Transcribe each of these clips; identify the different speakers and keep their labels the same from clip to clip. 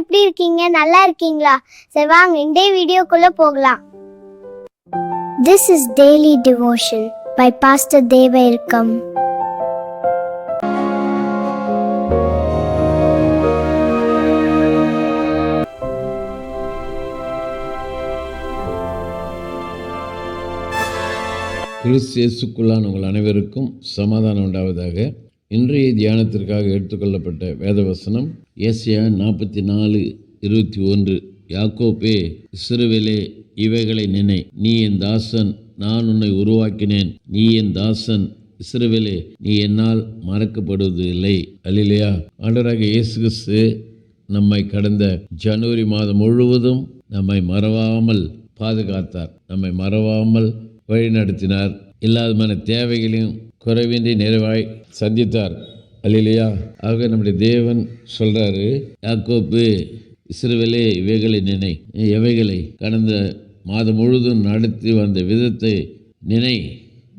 Speaker 1: எப்படி இருக்கீங்க? நல்லா இருக்கீங்களா? சரி வாங்க இந்த வீடியோக்குள்ள போகலாம். This is daily devotion by pastor தேவ இருக்கம்
Speaker 2: கிறிஸ்து இயேசுக்குள்ளான உங்கள் அனைவருக்கும் சமாதானம் உண்டாவதாக. இன்றைய தியானத்திற்காக எடுத்துக்கொள்ளப்பட்ட வேதவசனம் ஏசியா நாற்பத்தி நாலு இருபத்தி ஒன்று யாக்கோப்பே சிறுவிலே இவைகளை நினை. நீ என் தாசன் நான் உன்னை உருவாக்கினேன். நீ என் தாசன் இஸ்ரவேலே நீ என்னால் மறக்கப்படுவது இல்லை அல்லையா ஆண்டராக இயேசு கிறிஸ்து நம்மை கடந்த ஜனவரி மாதம் முழுவதும் நம்மை மறவாமல் பாதுகாத்தார். நம்மை மறவாமல் வழிநடத்தினார். இல்லாதமான தேவைகளையும் குறைவின்றி நிறைவாய் சந்தித்தார். அல்லையா ஆக நம்முடைய தேவன் சொல்கிறாரு யாக்கோப்பு இஸ்ரவேலே இவைகளை நினை எவைகளை கடந்த மாதம் முழுதும் நடத்தி வந்த விதத்தை நினை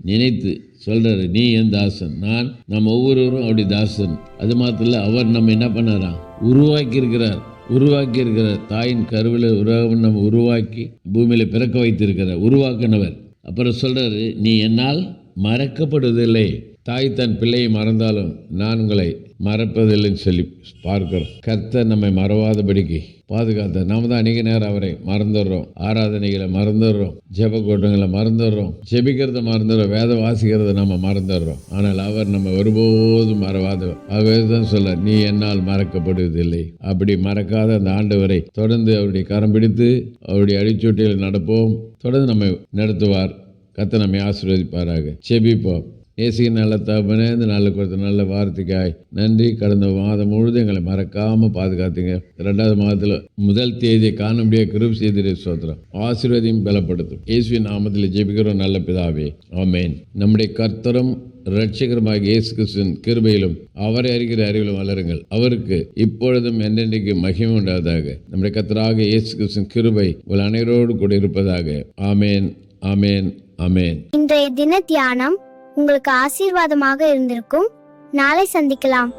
Speaker 2: நினைத்து சொல்கிறாரு நீ என் தாசன் நான் நம்ம ஒவ்வொருவரும் அப்படி தாசன். அது மாத்திரம் அவர் நம்ம என்ன பண்ணாராம் உருவாக்கி இருக்கிறார் உருவாக்கி இருக்கிறார் தாயின் கருவில் உருவாக நம்ம உருவாக்கி பூமியில் பிறக்க வைத்திருக்கிறார் உருவாக்கினவர். அப்புறம் சொல்றாரு நீ என்னால் மறக்கப்படுவதில்லை. தாய் தன் பிள்ளையை மறந்தாலும் நான் உங்களை மறப்பதில்லைன்னு சொல்லி பார்க்கிறோம். கர்த்தர் நம்மை மறவாதபடிக்கு பாதுகாத்த நாம தான் அநேக நேரம் அவரை மறந்துடுறோம். ஆராதனைகளை மறந்துடுறோம். ஜெப கூட்டங்களை மறந்துடுறோம். ஜெபிக்கிறத மறந்துடுறோம். வேத வாசிக்கிறத நம்ம மறந்துடுறோம். ஆனால் அவர் நம்ம ஒருபோதும் மறவாதவர். ஆகவே தான் சொல்ல நீ என்னால் மறக்கப்படுவதில்லை. அப்படி மறக்காத அந்த ஆண்டவரை தொடர்ந்து அவருடைய கரம் பிடித்து அவருடைய அடிச்சூட்டியில் நடப்போம். தொடர்ந்து நம்மை நடத்துவார். கத்தை நம்மை ஆசீர்வதிப்பாராக. செபிப்போம் ஏசிய நல்ல தகப்பனே இந்த நல்ல கொடுத்த நல்ல வார்த்தைக்காய். நன்றி. கடந்த மாதம் முழுதும் எங்களை மறக்காம பாதுகாத்துங்க. ரெண்டாவது மாதத்தில் முதல் தேதியை காண முடியாத கிருப் செய்திரை சோத்திரம் ஆசீர்வதியும் பலப்படுத்தும். இயேசுவின் நாமத்தில் ஜெபிக்கிறோம். நல்ல பிதாவே ஆமேன். நம்முடைய கர்த்தரும் ரட்சகரமாக இயேசு கிறிஸ்துவின் கிருபையிலும் அவரை அறிகிற அறிவிலும் வளருங்கள். அவருக்கு இப்பொழுதும் என்றென்றைக்கு மகிமை உண்டாவதாக. நம்முடைய கர்த்தராக இயேசு கிறிஸ்துவின் கிருபை உங்கள் அனைவரோடு கூட இருப்பதாக. ஆமேன் ஆமேன் ஆமேன்.
Speaker 1: இன்றைய தின தியானம் உங்களுக்கு ஆசீர்வாதமாக இருந்திருக்கும். நாளை சந்திக்கலாம்.